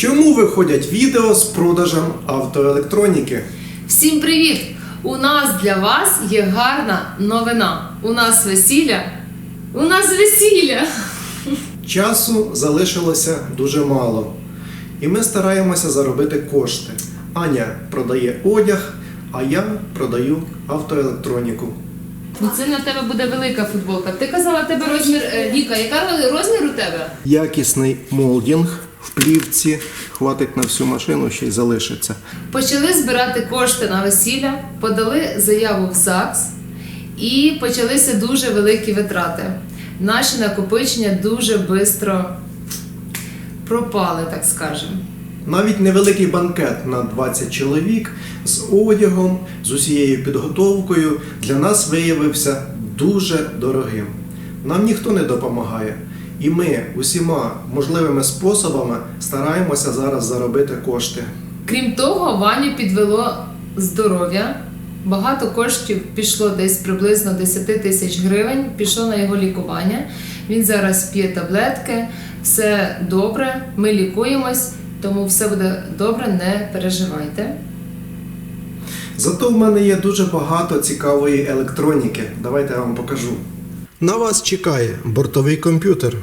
Чому виходять відео з продажем автоелектроніки? Всім привіт! У нас для вас є гарна новина. У нас весілля. У нас весілля! Часу залишилося дуже мало, і ми стараємося заробити кошти. Аня продає одяг, а я продаю автоелектроніку. Ну це на тебе буде велика футболка. Ти казала, тебе розмір е, Віка. Яка розмір у тебе? Якісний молдінг в плівці, хватить на всю машину, ще й залишиться. Почали збирати кошти на весілля, подали заяву в ЗАГС і почалися дуже великі витрати. Наші накопичення дуже швидко пропали, так скажемо. Навіть невеликий банкет на 20 чоловік з одягом, з усією підготовкою для нас виявився дуже дорогим. Нам ніхто не допомагає. І ми усіма можливими способами стараємося зараз заробити кошти. Крім того, Ваню підвело здоров'я. Багато коштів пішло десь приблизно 10 тисяч гривень, пішло на його лікування. Він зараз п'є таблетки, все добре, ми лікуємось, тому все буде добре, не переживайте. Зато в мене є дуже багато цікавої електроніки. Давайте я вам покажу. На вас чекає бортовий комп'ютер,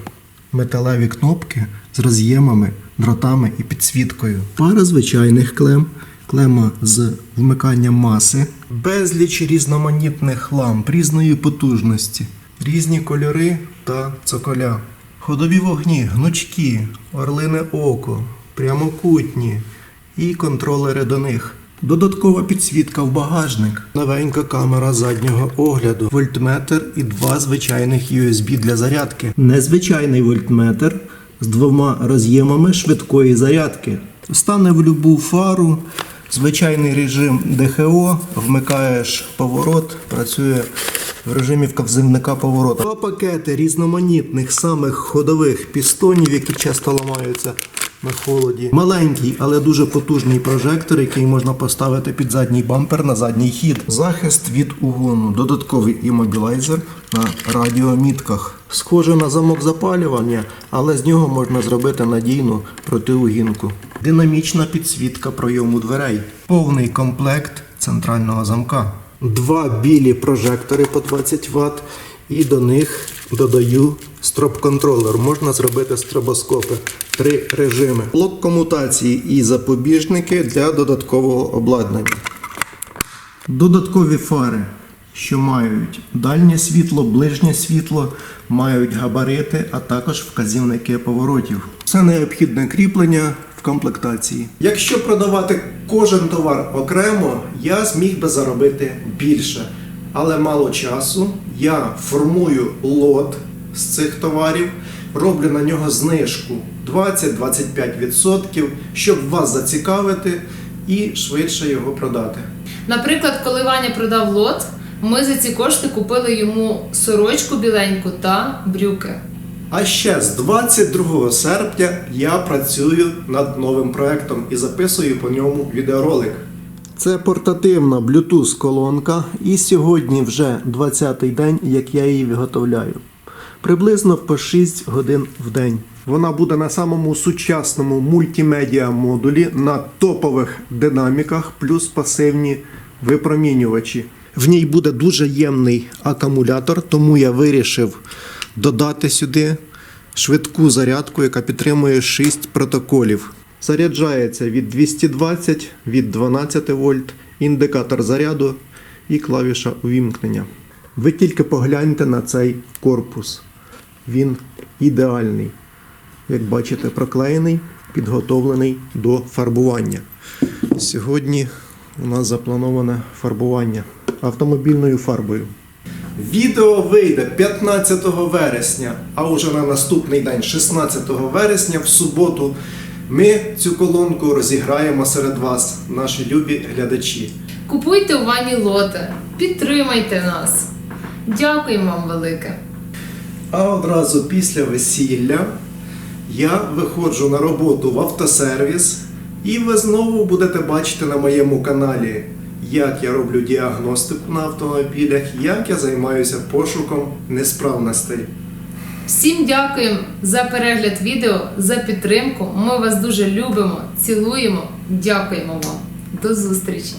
металеві кнопки з роз'ємами, дротами і підсвіткою. Пара звичайних клем, клема з вмиканням маси, безліч різноманітних ламп різної потужності, різні кольори та цоколя. Ходові вогні, гнучкі, орлине око, прямокутні і контролери до них. Додаткова підсвітка в багажник, новенька камера заднього огляду, вольтметр і два звичайних USB для зарядки. Незвичайний вольтметр з двома роз'ємами швидкої зарядки. Стане в любу фару, звичайний режим ДХО, вмикаєш поворот, працює в режимі вказівника повороту. Два пакети різноманітних самих ходових пістонів, які часто ламаються на холоді. Маленький, але дуже потужний прожектор, який можна поставити під задній бампер на задній хід. Захист від угону, додатковий імобілайзер на радіомітках. Схоже на замок запалювання, але з нього можна зробити надійну протиугінку. Динамічна підсвітка пройому дверей. Повний комплект центрального замка. Два білі прожектори по 20 Вт і до них додаю строп-контролер. Можна зробити стробоскопи. Три режими. Блок комутації і запобіжники для додаткового обладнання. Додаткові фари, що мають дальнє світло, ближнє світло, мають габарити, а також вказівники поворотів. Це необхідне кріплення в комплектації. Якщо продавати кожен товар окремо, я зміг би заробити більше. Але мало часу. Я формую лот з цих товарів, роблю на нього знижку 20-25%, щоб вас зацікавити і швидше його продати. Наприклад, коли Ваня продав лот, ми за ці кошти купили йому сорочку біленьку та брюки. А ще з 22 серпня я працюю над новим проектом і записую по ньому відеоролик. Це портативна Bluetooth колонка, і сьогодні вже 20-й день, як я її виготовляю. Приблизно по 6 годин в день. Вона буде на самому сучасному мультимедіа модулі на топових динаміках, плюс пасивні випромінювачі. В ній буде дуже ємний акумулятор, тому я вирішив додати сюди швидку зарядку, яка підтримує 6 протоколів. Заряджається від 220 від 12 вольт, індикатор заряду і клавіша увімкнення. Ви тільки погляньте на цей корпус. Він ідеальний. Як бачите, проклеєний, підготовлений до фарбування. Сьогодні у нас заплановане фарбування автомобільною фарбою. Відео вийде 15 вересня, а уже на наступний день, 16 вересня, в суботу, ми цю колонку розіграємо серед вас, наші любі глядачі. Купуйте у Вані лоти, підтримайте нас. Дякуємо вам велике. А одразу після весілля я виходжу на роботу в автосервіс, і ви знову будете бачити на моєму каналі, як я роблю діагностику на автомобілях, як я займаюся пошуком несправностей. Всім дякуємо за перегляд відео, за підтримку. Ми вас дуже любимо, цілуємо, дякуємо вам. До зустрічі!